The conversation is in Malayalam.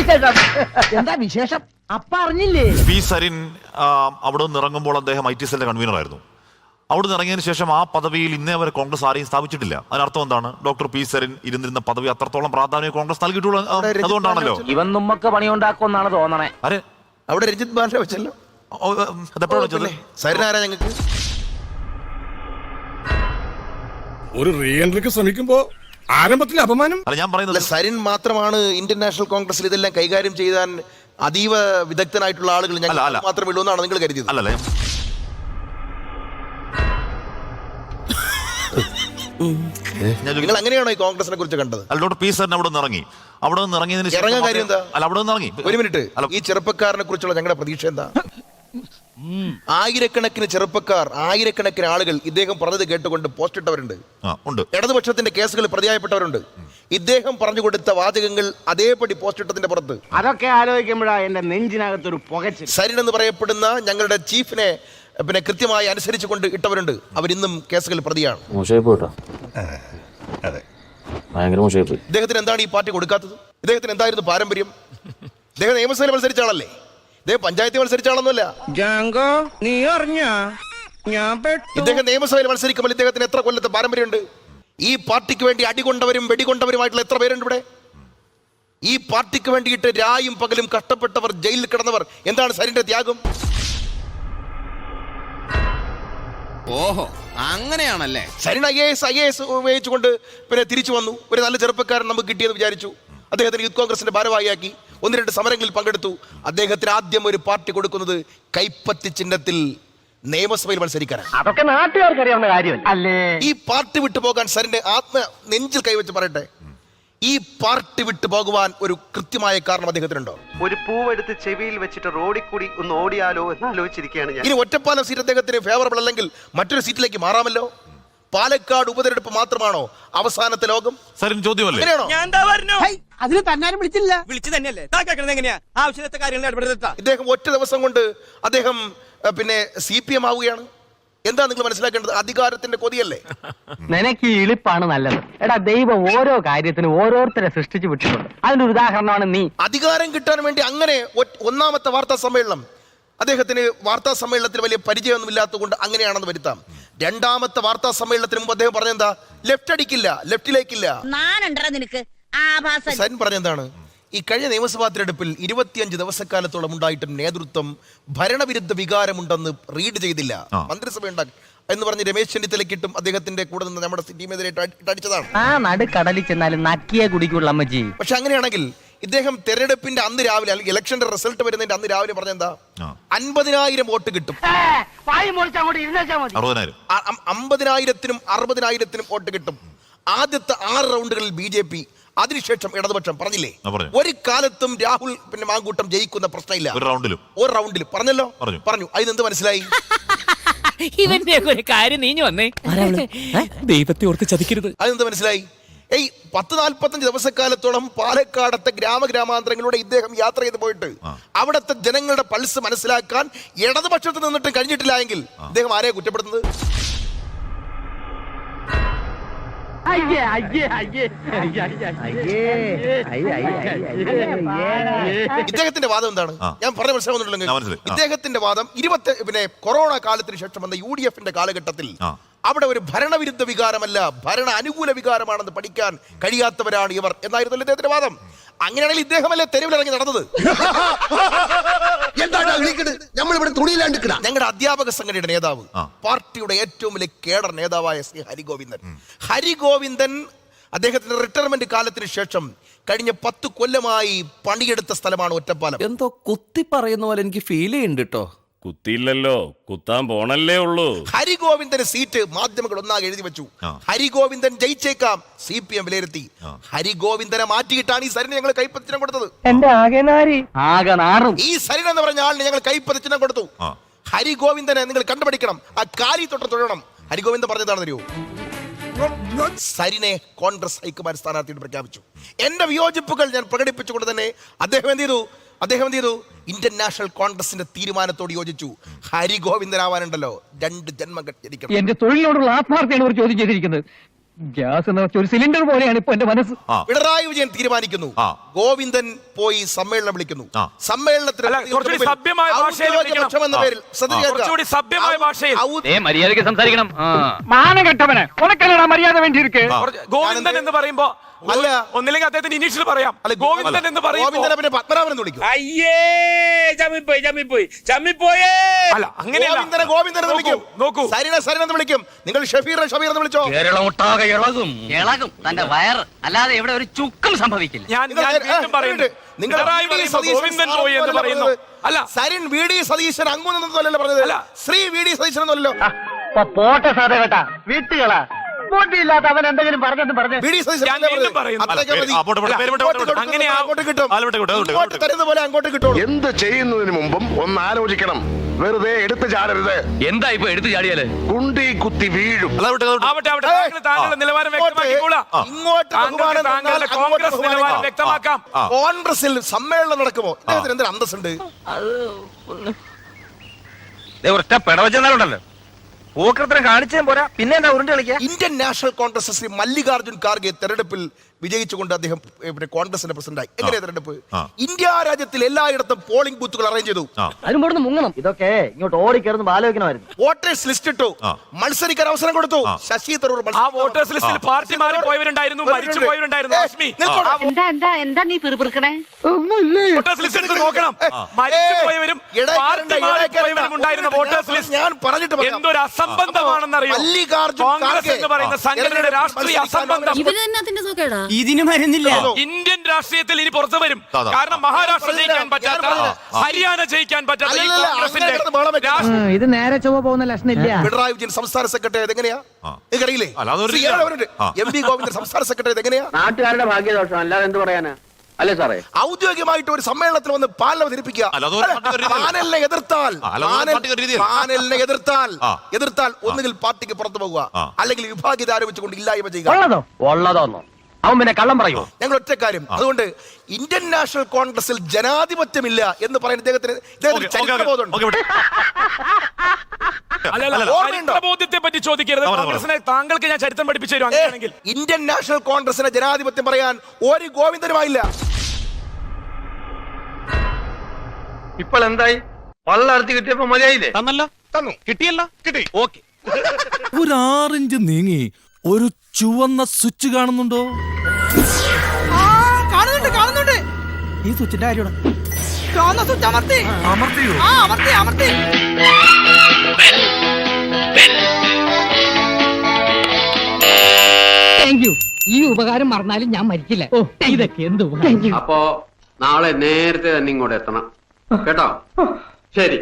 വിശേഷം? എന്താ വിശേഷം? അപ്പ അറിഞ്ഞില്ലേ? പി സരിൻ ആ, അവിടെ നിന്ന് ഇറങ്ങുമ്പോൾ അദ്ദേഹം ഐ ടി സെല്ലിന്റെ കൺവീനർ ആയിരുന്നു. അവിടെ നിന്ന് ഇറങ്ങിയതിനു ശേഷം ആ പദവിയിൽ ഇന്നേ വരെ കോൺഗ്രസ് ആരെയും സ്ഥാപിച്ചിട്ടില്ല. അതിനർത്ഥം എന്താണ്? ഡോക്ടർ പി സരിൻ ഇരുന്നിരുന്ന പദവി അത്രത്തോളം പ്രാധാന്യം കോൺഗ്രസ് നൽകിയിട്ടുള്ള. ആ, അതുകൊണ്ടാണല്ലോ. ഇവൻ നമ്മക്ക് പണിയുണ്ടാക്കുമെന്നാണ് തോന്നണേ. അരെ അവിടെ രഞ്ജിത്ത് ഭാഷ വെച്ചല്ലോ. ഓ, അതെപ്പോഴാണ് വെച്ചത്? സരിനാരാ ഞങ്ങൾക്ക് ഒരു റീ എൻട്രിക്ക് ശ്രമിക്കുമ്പോ ആരംഭത്തിൽ അപമാനം? അല്ല ഞാൻ പറയുന്നത് സരിൻ മാത്രമാണ് ഇന്ത്യൻ നാഷണൽ കോൺഗ്രസിൽ ഇതെല്ലാം കൈകാര്യം ചെയ്താൻ അതീവ വിദഗ്ധനായിട്ടുള്ള ആളുകൾ ഞങ്ങൾ അല്ല. മാത്രമേ ഉള്ളൂ എന്നാണ് നിങ്ങൾ കരുതിയത്. അല്ലല്ലേ ഞാൻ നിങ്ങൾ അങ്ങനെയാണോ ഈ കോൺഗ്രസിനെ കുറിച്ച് കണ്ടത്? അല്ല ഡോക്ടർ പി സരിൻ അവിടെ നിന്ന് ഇറങ്ങി. അവിടെ നിന്ന് ഇറങ്ങിയതിന് ഇറങ്ങാൻ കാര്യം എന്താ? അല്ല അവിടെ നിന്ന് ഇറങ്ങി. ഒരു മിനിറ്റ്. അല്ല ഈ ചെറുപ്പക്കാരനെ കുറിച്ചുള്ള ഞങ്ങളുടെ പ്രതീക്ഷ എന്താ? ആയിരക്കണക്കിന് ചെറുപ്പക്കാർ ആയിരക്കണക്കിന് ആളുകൾ ഇദ്ദേഹം പറഞ്ഞത് കേട്ടുകൊണ്ട് പോസ്റ്റ് ഇട്ടവരുണ്ട്. ആ ഉണ്ട്. ഇടതുപക്ഷത്തിന്റെ കേസുകൾ പ്രതിയായപ്പെട്ടവരുണ്ട്. ഇദ്ദേഹം പറഞ്ഞു കൊടുത്ത വാചകങ്ങൾ അതേപടി പോസ്റ്റ് ഇട്ടതിന്റെ പുറത്ത്. അതൊക്കെ ആലോചിക്കുമ്പോഴാ എന്റെ നെഞ്ചിനകത്തൊരു പുകച്ചിൽ. സരിൻ എന്ന് പറയപ്പെടുന്ന ഞങ്ങളുടെ ചീഫിനെ പിന്നെ കൃത്യമായി അനുസരിച്ചുകൊണ്ട് ഇട്ടവരുണ്ട്. അവരിന്നും കേസുകൾ പ്രതിയാണ്. ഇദ്ദേഹത്തിന് എന്താണ് ഈ പാർട്ടി കൊടുക്കാത്തത്? ഇദ്ദേഹത്തിന് എന്തായിരുന്നു പാരമ്പര്യം? ഇദ്ദേഹം നിയമസഭയിൽ മത്സരിച്ച ആളല്ലേ? പഞ്ചായത്തിൽ മത്സരിച്ചാണെന്നല്ല ഗാംഗോ ജാങ്കോ നീ അറിഞ്ഞ? ഞാൻ പെട്ടു. ഇദ്ദേഹം നിയമസഭയിൽ മത്സരിക്കുമ്പോൾ ഇദ്ദേഹത്തിന് എത്ര കൊല്ലത്തെ പാരമ്പര്യമുണ്ട്? ഈ പാർട്ടിക്ക് വേണ്ടി അടികൊണ്ടവരും വെടികൊണ്ടവരുമായിട്ടുള്ള എത്ര പേരുണ്ട് ഇവിടെ? ഈ പാർട്ടിക്ക് വേണ്ടിയിട്ട് രായും പകലും കഷ്ടപ്പെട്ടവർ ജയിലിൽ കിടന്നവർ എന്താണ് സരിന്റെ ത്യാഗം? ഓഹോ അങ്ങനെയാണല്ലേ? Sarin I S I S ഉപയോഗിച്ചുകൊണ്ട് പിന്നെ തിരിച്ചു വന്നു. ഒരു നല്ല ചെറുപ്പക്കാരൻ നമുക്ക് കിട്ടിയെന്ന് വിചാരിച്ചു. അദ്ദേഹത്തിന് യൂത്ത് കോൺഗ്രസിന്റെ ഭാരവാഹിയാക്കി. ഒന്ന് രണ്ട് സമരങ്ങളിൽ പങ്കെടുത്തു. അദ്ദേഹത്തിന് ആദ്യം ഒരു പാർട്ടി കൊടുക്കുന്നത് കൈപ്പത്തി ചിഹ്നത്തിൽ നിയമസഭയിൽ മത്സരിക്കാനാണ്. അതൊക്കെ നാട്ടുകാർക്ക് അറിയാവുന്ന കാര്യം അല്ലേ? ഈ പാർട്ടി വിട്ടു പോകാൻ സരിന്റെ ആത്മ നെഞ്ചിൽ കൈവച്ച് പറയട്ടെ. ഈ പാർട്ടി വിട്ടു പോകുവാൻ ഒരു കൃത്യമായ കാരണം അദ്ദേഹത്തിനുണ്ടോ? ഒരു പൂവെടുത്ത് ചെവിയിൽ വെച്ചിട്ട് റോഡിൽ കൂടി ഒന്ന് ഓടിയാലോ എന്ന് ആലോചിച്ചിരിക്കുകയാണ് ഞാൻ. ഇനി ഒറ്റപ്പാലം സീറ്റ് അദ്ദേഹത്തിന് ഫേവറബിൾ അല്ലെങ്കിൽ മറ്റൊരു സീറ്റിലേക്ക് മാറാമല്ലോ? പാലക്കാട് ഉപതെരഞ്ഞെടുപ്പ് മാത്രമാണോ അവസാനത്തെ ലോകം? സാറിന് ചോദ്യമല്ലേ? അതിന് തന്നാരും വിളിച്ചില്ല. വിളിച്ചു തന്നെയല്ലേ? എങ്ങനെയാ? ആവശ്യത്തെ കാര്യങ്ങൾ ഇദ്ദേഹം ഒറ്റ ദിവസം കൊണ്ട് അദ്ദേഹം പിന്നെ സി പി എം ആവുകയാണ്. എന്താ നിങ്ങൾ മനസ്സിലാക്കേണ്ടത്? അധികാരത്തിന്റെ കൊതിയല്ലേ? നിനക്ക് ഈ ഇളിപ്പാണ് നല്ലത്. എടാ ദൈവം ഓരോ കാര്യത്തിനും ഓരോരുത്തരെ സൃഷ്ടിച്ചു വിട്ടിട്ടുണ്ട്. അതിന്റെ ഒരു ഉദാഹരണമാണ് നീ. അധികാരം കിട്ടാൻ വേണ്ടി അങ്ങനെ ഒന്നാമത്തെ വാർത്താ സമ്മേളനം അദ്ദേഹത്തിന് വാർത്താ സമ്മേളനത്തിൽ വലിയ പരിചയമൊന്നും ഇല്ലാത്തതുകൊണ്ട് അങ്ങനെയാണെന്ന് വരുത്താം. രണ്ടാമത്തെ വാർത്താ സമ്മേളനത്തിന് മുമ്പ് അദ്ദേഹം പറഞ്ഞെന്താ? ലെഫ്റ്റ് അടിക്കില്ല ലെഫ്റ്റിലേക്കില്ല നിനക്ക്. ആഭാസ. സൈൻ പറഞ്ഞെന്താണ്? ഈ കഴിഞ്ഞ നിയമസഭാ തിരഞ്ഞെടുപ്പിൽ ഇരുപത്തിയഞ്ച് ദിവസക്കാലത്തോളം ഉണ്ടായിട്ടും നേതൃത്വം ഭരണവിരുദ്ധ വികാരമുണ്ടെന്ന് റീഡ് ചെയ്തില്ല. മന്ത്രിസഭ ഉണ്ടാക്കി എന്ന് പറഞ്ഞ് രമേശ് ചെന്നിത്തലക്കിട്ടും അദ്ദേഹത്തിന്റെ കൂടെ നിന്ന് നമ്മുടെ ടീമെതിരെ അടിച്ചതാണ് ആ നടുക്കടലിൽ ചെന്നാലും നക്കിയേ കുടിക്കുള്ള അമ്മജി പക്ഷെ അങ്ങനെയാണെങ്കിൽ ഇദ്ദേഹം തെരഞ്ഞെടുപ്പിന്റെ അന്ന് രാവിലെ അല്ലെങ്കിൽ ഇലക്ഷന്റെ റിസൾട്ട് വരുന്നതിന്റെ അന്ന് രാവിലെ പറഞ്ഞെന്താ എന്താ? അൻപതിനായിരം വോട്ട് കിട്ടും. അമ്പതിനായിരത്തിനും അറുപതിനായിരത്തിനും വോട്ട് കിട്ടും. ആദ്യത്തെ ആറ് റൗണ്ടുകളിൽ ബി ജെ പി അതിനുശേഷം ഇടതുപക്ഷം പറഞ്ഞില്ലേ? പറഞ്ഞു. ഒരു കാലത്തും രാഹുൽ പിന്നെ മാങ്കൂട്ടം ജയിക്കുന്ന പ്രശ്നമില്ല. ഒരു റൗണ്ടിലും. ഒരു റൗണ്ടിൽ പറഞ്ഞല്ലോ? പറഞ്ഞു. പറഞ്ഞു. അതിനെന്ത് മനസ്സിലായി? ഇവന്റെ ഒരു കാര്യം നീഞ്ഞു വന്നേ. ദൈവത്തെ ഓർത്ത് ചതിക്കരുത്. അതെന്ത് മനസ്സിലായി? ഏയ് പത്ത് നാൽപ്പത്തഞ്ച് ദിവസക്കാലത്തോളം പാലക്കാടത്തെ ഗ്രാമഗ്രാമാന്തരങ്ങളിലൂടെ ഇദ്ദേഹം യാത്ര ചെയ്ത് പോയിട്ട് അവിടുത്തെ ജനങ്ങളുടെ പൾസ് മനസ്സിലാക്കാൻ ഇടതുപക്ഷത്ത് നിന്നിട്ടും കഴിഞ്ഞിട്ടില്ല എങ്കിൽ ഇദ്ദേഹം ആരെയാ കുറ്റപ്പെടുത്തുന്നത് അയ്യേ അയ്യേ അയ്യേ അയ്യേ അയ്യേ അയ്യേ ഇദ്ദേഹത്തിന്റെ വാദം എന്താണ് ഞാൻ പറഞ്ഞ. ആ. ഇദ്ദേഹത്തിന്റെ വാദം ഇരുപത്തി പിന്നെ കൊറോണ കാലത്തിന് ശേഷം വന്ന യു ഡി എഫിന്റെ കാലഘട്ടത്തിൽ. അവിടെ ഒരു ഭരണവിരുദ്ധ വികാരമല്ല ഭരണ അനുകൂല വികാരമാണെന്ന് പഠിക്കാൻ കഴിയാത്തവരാണ് ഇവർ എന്നായിരുന്നല്ലോ ഇദ്ദേഹത്തിന്റെ വാദം. അങ്ങനെയാണെങ്കിൽ ഇദ്ദേഹമല്ലേ തെരുവിലിറങ്ങി നടന്നത്? ഞങ്ങളുടെ അധ്യാപക സംഘടനയുടെ നേതാവ് പാർട്ടിയുടെ ഏറ്റവും വലിയ കേഡർ നേതാവായ ശ്രീ ഹരിഗോവിന്ദൻ. ഹരിഗോവിന്ദൻ അദ്ദേഹത്തിന്റെ റിട്ടയർമെന്റ് കാലത്തിന് ശേഷം കഴിഞ്ഞ പത്ത് കൊല്ലമായി പണിയെടുത്ത സ്ഥലമാണ് ഒറ്റപ്പാലം. എന്തോ കുത്തി പറയുന്ന പോലെ എനിക്ക് ഫീൽ ചെയ്യുന്നുണ്ട് കേട്ടോ കുത്തിയില്ലല്ലോ. കുത്താൻ പോണല്ലേ ഉള്ളൂ. ഹരിഗോവിന്ദന് സീറ്റ് മാധ്യമങ്ങൾ ഒന്നാകെ എഴുതി വെച്ചു. ആ. ഹരിഗോവിന്ദൻ ജയിച്ചേക്കാം. സി പി എം വിലയിരുത്തി. ഹരിഗോവിന്ദനെ മാറ്റിയിട്ടാണ് ഈ സരിന് ഞങ്ങൾ കൈപ്പത്തിനം കൊടുത്തത്. എന്റെ ഈ സരിൻ എന്ന് പറഞ്ഞ ആളിന് ഞങ്ങൾ കൈപ്പത്തിനം കൊടുത്തു. ഹരിഗോവിന്ദനെ നിങ്ങൾ കണ്ടുപിടിക്കണം. ആ കാലി തൊട്ട് തൊഴണം. ഹരിഗോവിന്ദൻ പറഞ്ഞതാണ് അറിയോ സരിനെ കോൺഗ്രസ് ഹൈക്കമാൻഡ് സ്ഥാനാർത്ഥിയുടെ പ്രഖ്യാപിച്ചു. എന്റെ വിയോജിപ്പുകൾ ഞാൻ പ്രകടിപ്പിച്ചുകൊണ്ട് തന്നെ അദ്ദേഹം എന്ത് ചെയ്തു? അദ്ദേഹം എന്ത് ചെയ്തു? ഇന്ത്യൻ നാഷണൽ കോൺഗ്രസിന്റെ തീരുമാനത്തോട് യോജിച്ചു. ഹരിഗോവിന്ദനാവാനുണ്ടല്ലോ. രണ്ട് ജന്മം ജനിക്കണം എന്റെ തൊഴിലിനോടുള്ള ആത്മാർത്ഥയാണ് ഇവർ ചോദ്യം ചെയ്തിരിക്കുന്നത്. ഗ്യാസ് എന്ന് ഒരു സിലിണ്ടർ പോലെയാണ് ഇപ്പൊ എന്റെ മനസ്സ്. പിണറായി വിജയൻ തീരുമാനിക്കുന്നു. ഗോവിന്ദൻ പോയി സമ്മേളനം വിളിക്കുന്നു. സമ്മേളനത്തിൽ മര്യാദ വേണ്ടിയിരിക്കേ. ഗോവിന്ദൻ എന്ന് പറയുമ്പോ അല്ല. ഒന്നില്ലെങ്കിൽ അദ്ദേഹത്തിന് ഇനീഷ്യൽ പറയാം. അല്ല, ഗോവിന്ദൻ എന്ന് പറയും ഗോവിന്ദനെ പിന്നെ പത്മനാഭൻ എന്ന് വിളിക്കും. അയ്യേ ചമ്മിപ്പോയി ചമ്മിപ്പോയി ചമ്മിപ്പോയേ. അല്ല അങ്ങനെയല്ല. ഗോവിന്ദനെ ഗോവിന്ദൻ എന്ന് വിളിക്കും. നോക്കൂ സരിനെ സരിന എന്ന് വിളിക്കും. നിങ്ങൾ ഷഫീറിനെ ഷഫീർ എന്ന് വിളിച്ചോ? ഇളകും. തന്റെ വയറ് അല്ലാതെ ഇവിടെ ഒരു ചുക്കും സംഭവിക്കില്ല. ഞാൻ നിങ്ങൾ ഞാൻ നേരെ- വീണ്ടും പറയുന്നു. നിങ്ങൾ പിണറായി വി ഡി പറയുമ്പോ സതീശൻ ഗോവിന്ദൻ പോയി എന്ന് പറയുന്നു. പറഞ്ഞത്. അല്ല. സരിൻ വി ഡി സതീശൻ അങ്ങോട്ടൊന്നല്ലോ പറഞ്ഞത്? അല്ല. ശ്രീ വി ഡി സതീശൻ എന്നല്ലോ പോട്ടെ സാറേ കേട്ടാ. വീട്ടുകളാ. ബോട്ടിയില്ലാത്ത അവൻ എന്തെങ്കിലും പറഞ്ഞെന്ന് പറഞ്ഞു. വി ഡി സതീശൻ ഞാൻ വീണ്ടും. അത്രയൊക്കെ മതി. അങ്ങോട്ട് കിട്ടും ഇങ്ങോട്ട്. തരുന്ന പോലെ അങ്ങോട്ട് കിട്ടുള്ളൂ എന്ത് ചെയ്യുന്നതിന് മുമ്പും ഒന്ന് ആലോചിക്കണം. വെറുതെ എടുത്തു ചാടരുത്. എന്താ ഇപ്പൊ എടുത്തു ചാടിയാൽ? കുണ്ടി കുത്തി വീഴും. ആവട്ടെ ആവട്ടെ. ഏയ്, താങ്കൾ താങ്കളുടെ നിലവാരം ഇങ്ങോട്ട് വ്യക്തമാക്കിക്കോളാം ഇങ്ങോട്ട് താങ്കൾക്ക് ബഹുമാനം താങ്കളുടെ അങ്ങോട്ട് കോൺഗ്രസ് നിലവാരം. വ്യക്തമാക്കാം. ആ. കോൺഗ്രസിൽ സമ്മേളനം നടക്കുമോ? ഇദ്ദേഹത്തിന് എന്തൊരു അന്തസ്സുണ്ട്? ഒറ്റ പിടവച്ചെന്നാലുണ്ടല്ലോ. പൂക്കൃത്രം കാണിച്ചാൽ പോരാ. പിന്നെ ഉരുണ്ട് കളിക്കുക Indian National Congress Shri Mallikarjun Kharge തെരഞ്ഞെടുപ്പിൽ വിജയിച്ചുകൊണ്ട് അദ്ദേഹം പിന്നെ കോൺഗ്രസിന്റെ പ്രസിഡന്റായി. എങ്ങനെയാ തെരഞ്ഞെടുപ്പ്? ആ. ഇന്ത്യ രാജ്യത്തിൽ എല്ലായിടത്തും പോളിംഗ് ബൂത്തുകൾ അറേഞ്ച് ചെയ്തു. ആ. അതിനും മുങ്ങണം. ഇതൊക്കെ ഇങ്ങോട്ട് ഓടിക്കയറുന്ന ആലോചിക്കണമായിരുന്നു. വോട്ടേഴ്സ് ലിസ്റ്റ് ഇട്ടു. മത്സരിക്കാൻ അവസരം കൊടുത്തു. ശശി തരൂർ ആ വോട്ടേഴ്സ് ലിസ്റ്റിൽ പാർട്ടി മാറി പോയവരുണ്ടായിരുന്നു മരിച്ചു പോയവരുണ്ടായിരുന്നു ലക്ഷ്മി എന്താ എന്താ എന്താ നീ പിറുപിറുക്കണേ? വോട്ടേഴ്സ് ലിസ്റ്റ് എടുത്ത് നോക്കണം. മരിച്ചു പോയവരും പാർട്ടി ഇടയ്ക്ക് മാറി പോയവരും ഉണ്ടായിരുന്ന ഞാൻ വോട്ടേഴ്സ് ലിസ്റ്റ് ഞാൻ പറഞ്ഞിട്ട്. എന്തൊരു അസംബന്ധമാണെന്നറിയോ? കോൺഗ്രസ് എന്ന് പറയുന്ന സംഘടനയുടെ രാഷ്ട്രീയ അസംബന്ധം. ഇവർ തന്നെ അതിന്റെ സുഖേടാ. ഇതിന് മരുന്നില്ല ഇന്ത്യൻ രാഷ്ട്രീയത്തിൽ ഇനി പുറത്തു വരും കാരണം മഹാരാഷ്ട്ര ജയിക്കാൻ പറ്റാത്ത ഹരിയാന ജയിക്കാൻ പറ്റാത്ത ഈ കോൺഗ്രസിന്റെ. രാഷ്ട്രീയ ഇത് നേരെ ചൊവ്വ പോകുന്ന ലക്ഷണില്ല പിണറായി വിജയൻ സംസ്ഥാന സെക്രട്ടറി ആയത് എങ്ങനെയാ. നിങ്ങൾക്കറിയില്ലേ അല്ല, അതൊരു ശ്രീ രീതിയാണ്. ഏഴവരുണ്ട്. ആ. എം വി ഗോവിന്ദൻ സംസ്ഥാന സെക്രട്ടറി ആയത് എങ്ങനെയാ നാട്ടുകാരുടെ ഭാഗ്യദോഷം അല്ലാതെ എന്ത് പറയാനാ അല്ലേ സാറേ ഔദ്യോഗികമായിട്ട് ഒരു സമ്മേളനത്തിൽ വന്ന് പാലന അവതരിപ്പിക്കുക അല്ല, അതൊരു പാർട്ടിയുടെ രീതിയല്ല. പാനലിനെ എതിർത്താൽ ആ, അല്ല, അതൊരു പാനൽ- പാർട്ടിയുടെ രീതിയല്ല. പാനലിനെ എതിർത്താൽ ആ. എതിർത്താൽ ഒന്നുകിൽ പാർട്ടിക്ക് പുറത്തു പോകുക ആ. അല്ലെങ്കിൽ വിഭാഗീയത ആരോപിച്ചുകൊണ്ട് ഇല്ലായ്മ ചെയ്യുക ഉള്ളതോ ഉള്ളതോന്നോ അവൻ പിന്നെ കള്ളം പറയോ? ഞങ്ങൾ ഒറ്റ കാര്യം. അതുകൊണ്ട് ഇന്ത്യൻ നാഷണൽ കോൺഗ്രസിൽ ജനാധിപത്യമില്ല എന്ന് പറയുന്ന ഇദ്ദേഹത്തിന് ഇദ്ദേഹത്തിന്. ചരിത്രബോധമുണ്ട് അല്ലല്ല, പറ്റി ചോദിക്കരുത്. കോൺഗ്രസിനെ താങ്കൾക്ക് ഞാൻ ചരിത്രം പഠിപ്പിച്ചു തരും അങ്ങനെയാണെങ്കിൽ. ഇന്ത്യൻ നാഷണൽ കോൺഗ്രസിനെ ജനാധിപത്യം പറയാൻ ഒരു ഗോവിന്ദനുമായില്ല. ഇപ്പോൾ എന്തായി? പള്ളർത്തി കിട്ടിയപ്പോ മതിയായില്ലേ? തന്നല്ലോ. തന്നു. കിട്ടിയല്ലോ. കിട്ടി. ഓക്കെ. ഒരു ആറിഞ്ച് നീങ്ങി ഒരു ചുവന്ന സ്വിച്ച് കാണുന്നുണ്ടോ? കാണുന്നുണ്ട് കാണുന്നുണ്ട്. ഈ സ്വിച്ചിന്റെ കാര്യമാണ്. ചുവന്ന സ്വിച്ച് അമർത്തി. അമർത്തിയോ? ആ അമർത്തി അമർത്തി. താങ്ക് യു ഈ ഉപകാരം മറന്നാലും ഞാൻ മരിക്കില്ല. ഓ ഇതൊക്കെ എന്ത് അപ്പോ നാളെ നേരത്തെ തന്നെ ഇങ്ങോട്ട് എത്തണം. കേട്ടോ? ശരി.